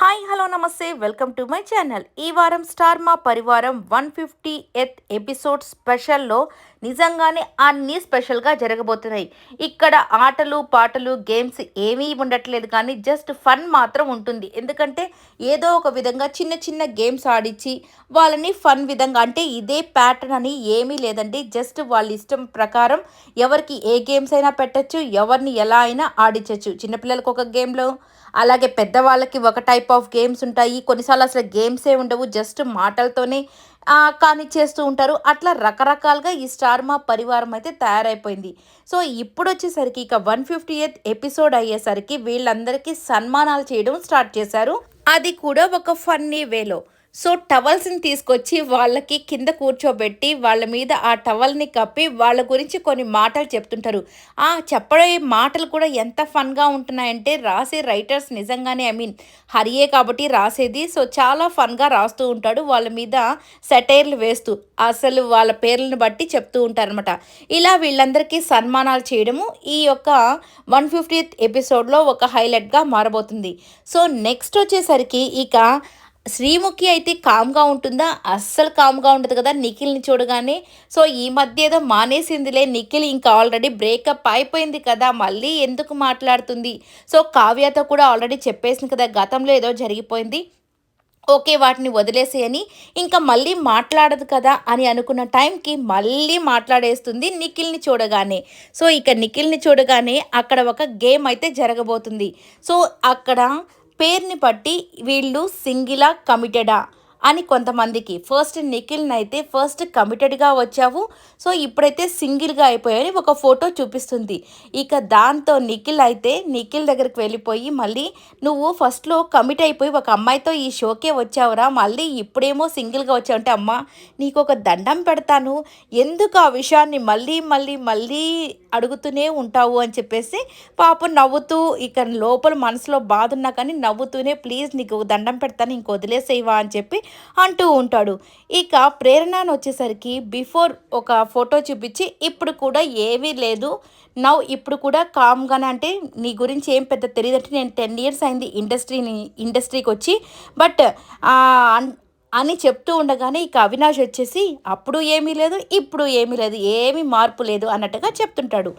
Hi hello నమస్తే. Welcome to my channel. ఈ వారం స్టార్ మా పరివారం వన్ ఫిఫ్టీ ఎత్ ఎపిసోడ్ స్పెషల్లో నిజంగానే అన్నీ స్పెషల్గా జరగబోతున్నాయి. ఇక్కడ ఆటలు పాటలు గేమ్స్ ఏమీ ఉండట్లేదు కానీ జస్ట్ ఫన్ మాత్రం ఉంటుంది. ఎందుకంటే ఏదో ఒక విధంగా చిన్న చిన్న గేమ్స్ ఆడించి వాళ్ళని ఫన్ విధంగా అంటే ఇదే ప్యాటర్న్ అని ఏమీ లేదండి. జస్ట్ వాళ్ళ ఇష్టం ప్రకారం ఎవరికి ఏ గేమ్స్ అయినా పెట్టచ్చు ఎవరిని ఎలా అయినా ఆడించవచ్చు చిన్నపిల్లలకు ఒక గేమ్లో అలాగే పెద్దవాళ్ళకి ఒక టైప్ ఆఫ్ గేమ్స్ ఉంటాయి. కొన్నిసార్లు అసలు గేమ్సే ఉండవు. జస్ట్ మాటలతోనే కానీ చేస్తూ ఉంటారు. అట్లా రకరకాలుగా ఈ స్టార్ మా పరివారం అయితే తయారైపోయింది. సో ఇప్పుడు వచ్చేసరికి ఇక వన్ ఫిఫ్టీ ఎయిత్ ఎపిసోడ్ అయ్యేసరికి వీళ్ళందరికీ సన్మానాలు చేయడం స్టార్ట్ చేశారు. అది కూడా ఒక ఫన్నీ వేలో. సో టవల్స్ని తీసుకొచ్చి వాళ్ళకి కింద కూర్చోబెట్టి వాళ్ళ మీద ఆ టవల్ని కప్పి వాళ్ళ గురించి కొన్ని మాటలు చెప్తుంటారు. ఆ చెప్పడే మాటలు కూడా ఎంత ఫన్గా ఉంటున్నాయంటే రాసే రైటర్స్ నిజంగానే ఐ మీన్ హరియే కాబట్టి రాసేది. సో చాలా ఫన్గా రాస్తూ ఉంటాడు. వాళ్ళ మీద సెటైర్లు వేస్తూ అసలు వాళ్ళ పేర్లను బట్టి చెప్తూ ఉంటారనమాట ఇలా వీళ్ళందరికీ సన్మానాలు చేయడము ఈ యొక్క వన్ ఫిఫ్టీ ఎపిసోడ్లో ఒక హైలైట్గా మారబోతుంది. సో నెక్స్ట్ వచ్చేసరికి ఇక శ్రీముఖి అయితే కామ్గా ఉంటుందా? అస్సలు కామ్గా ఉండదు కదా నిఖిల్ని చూడగానే. సో ఈ మధ్య ఏదో మానేసిందిలే నిఖిల్ ఇంకా ఆల్రెడీ బ్రేకప్ అయిపోయింది కదా మళ్ళీ ఎందుకు మాట్లాడుతుంది? సో కావ్యతో కూడా ఆల్రెడీ చెప్పేసింది కదా గతంలో ఏదో జరిగిపోయింది. ఓకే వాటిని వదిలేసేయని ఇంకా మళ్ళీ మాట్లాడదు కదా అని అనుకున్న టైంకి మళ్ళీ మాట్లాడేస్తుంది నిఖిల్ని చూడగానే. సో ఇక నిఖిల్ని చూడగానే అక్కడ ఒక గేమ్ అయితే జరగబోతుంది. సో అక్కడ పేరుని బట్టి వీళ్ళు సింగిలా కమిటెడా అని కొంతమందికి. ఫస్ట్ నిఖిల్ని అయితే ఫస్ట్ కమిటెడ్గా వచ్చావు. సో ఇప్పుడైతే సింగిల్గా అయిపోయాయని ఒక ఫోటో చూపిస్తుంది. ఇక దాంతో నిఖిల్ అయితే నిఖిల్ దగ్గరికి వెళ్ళిపోయి మళ్ళీ నువ్వు ఫస్ట్లో కమిట్ అయిపోయి ఒక అమ్మాయితో ఈ షోకే వచ్చావురా. మళ్ళీ ఇప్పుడేమో సింగిల్గా వచ్చావు అంటే అమ్మ నీకు ఒక దండం పెడతాను. ఎందుకు ఆ విషయాన్ని మళ్ళీ మళ్ళీ మళ్ళీ అడుగుతూనే ఉంటావు అని చెప్పేసి పాపం నవ్వుతూ ఇక లోపల మనసులో బాధ ఉన్నా కానీ నవ్వుతూనే ప్లీజ్ నీకు దండం పెడతాను ఇంక వదిలేసేవా అని చెప్పి అంటూ ఉంటాడు. ఇక ప్రేరణను వచ్చేసరికి బిఫోర్ ఒక ఫోటో చూపించి ఇప్పుడు కూడా ఏమీ లేదు. నవ్వు ఇప్పుడు కూడా కామ్గానే అంటే నీ గురించి ఏం పెద్ద తెలియదు అంటే నేను టెన్ ఇయర్స్ అయింది ఇండస్ట్రీని ఇండస్ట్రీకి వచ్చి. బట్ అని చెప్తూ ఉండగానే ఇక అవినాష్ వచ్చేసి అప్పుడు ఏమీ లేదు ఇప్పుడు ఏమీ లేదు ఏమీ మార్పు లేదు అన్నట్టుగా చెప్తుంటాడు.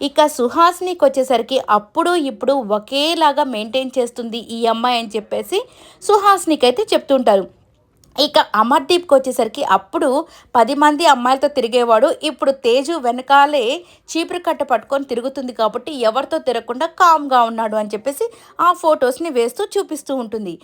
ఇక సుహాస్నికి వచ్చేసరికి అప్పుడు ఇప్పుడు ఒకేలాగా మెయింటైన్ చేస్తుంది ఈ అమ్మాయి అని చెప్పేసి సుహాస్నికి అయితే చెప్తుంటారు. ఇక అమర్దీప్కి వచ్చేసరికి అప్పుడు పది మంది అమ్మాయిలతో తిరిగేవాడు. ఇప్పుడు తేజు వెనకాలే చీపురు కట్ట పట్టుకొని తిరుగుతుంది కాబట్టి ఎవరితో తిరగకుండా కామ్గా ఉన్నాడు అని చెప్పేసి ఆ ఫొటోస్ని వేస్తూ చూపిస్తూ ఉంటుంది.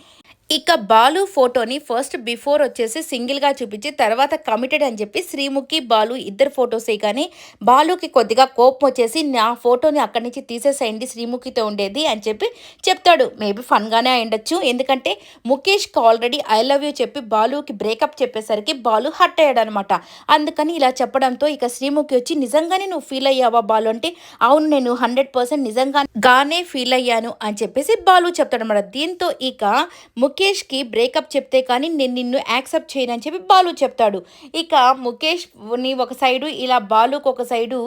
ఇక బాలు ఫోటోని ఫస్ట్ బిఫోర్ వచ్చేసి సింగిల్గా చూపించి తర్వాత కమిటెడ్ అని చెప్పి శ్రీముఖి బాలు ఇద్దరు ఫొటోసే కానీ బాలుకి కొద్దిగా కోపం వచ్చేసి నా ఫోటోని అక్కడి నుంచి తీసేసేయండి శ్రీముఖితో ఉండేది అని చెప్పి చెప్తాడు. మేబీ ఫన్గానే అయ్యుండొచ్చు. ఎందుకంటే ముఖేష్కి ఆల్రెడీ ఐ లవ్ యూ చెప్పి బాలుకి బ్రేకప్ చెప్పేసరికి బాలు హర్ట్ అయ్యాడు అనమాట అందుకని ఇలా చెప్పడంతో ఇక శ్రీముఖి వచ్చి నిజంగానే నువ్వు ఫీల్ అయ్యావా బాలు? అంటే అవును నేను హండ్రెడ్ పర్సెంట్ నిజంగానే గానే ఫీల్ అయ్యాను అని చెప్పేసి బాలు చెప్తాడు అనమాట దీంతో ఇక ముఖ్య ముఖేష్కి బ్రేకప్ చెప్తే కానీ నేను నిన్ను యాక్సెప్ట్ చేయను అని చెప్పి బాలు చెప్తాడు. ఇక ముఖేష్ని ఒక సైడు ఇలా బాలుకు ఒక సైడు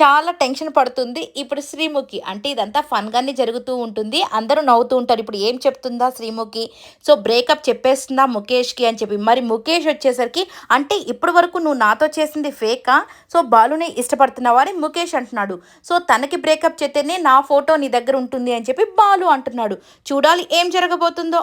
చాలా టెన్షన్ పడుతుంది. ఇప్పుడు శ్రీముఖి అంటే ఇదంతా ఫన్గానే జరుగుతూ ఉంటుంది. అందరూ నవ్వుతూ ఉంటారు ఇప్పుడు ఏం చెప్తుందా శ్రీముఖి? సో బ్రేకప్ చెప్పేస్తుందా ముఖేష్కి అని చెప్పి. మరి ముఖేష్ వచ్చేసరికి అంటే ఇప్పటి వరకు నువ్వు నాతో చేసింది ఫేకా సో బాలునే ఇష్టపడుతున్నావా అని ముఖేష్ అంటున్నాడు. సో తనకి బ్రేకప్ చెప్తేనే నా ఫోటో నీ దగ్గర ఉంటుంది అని చెప్పి బాలు అంటున్నాడు. చూడాలి ఏం జరగబోతుందో.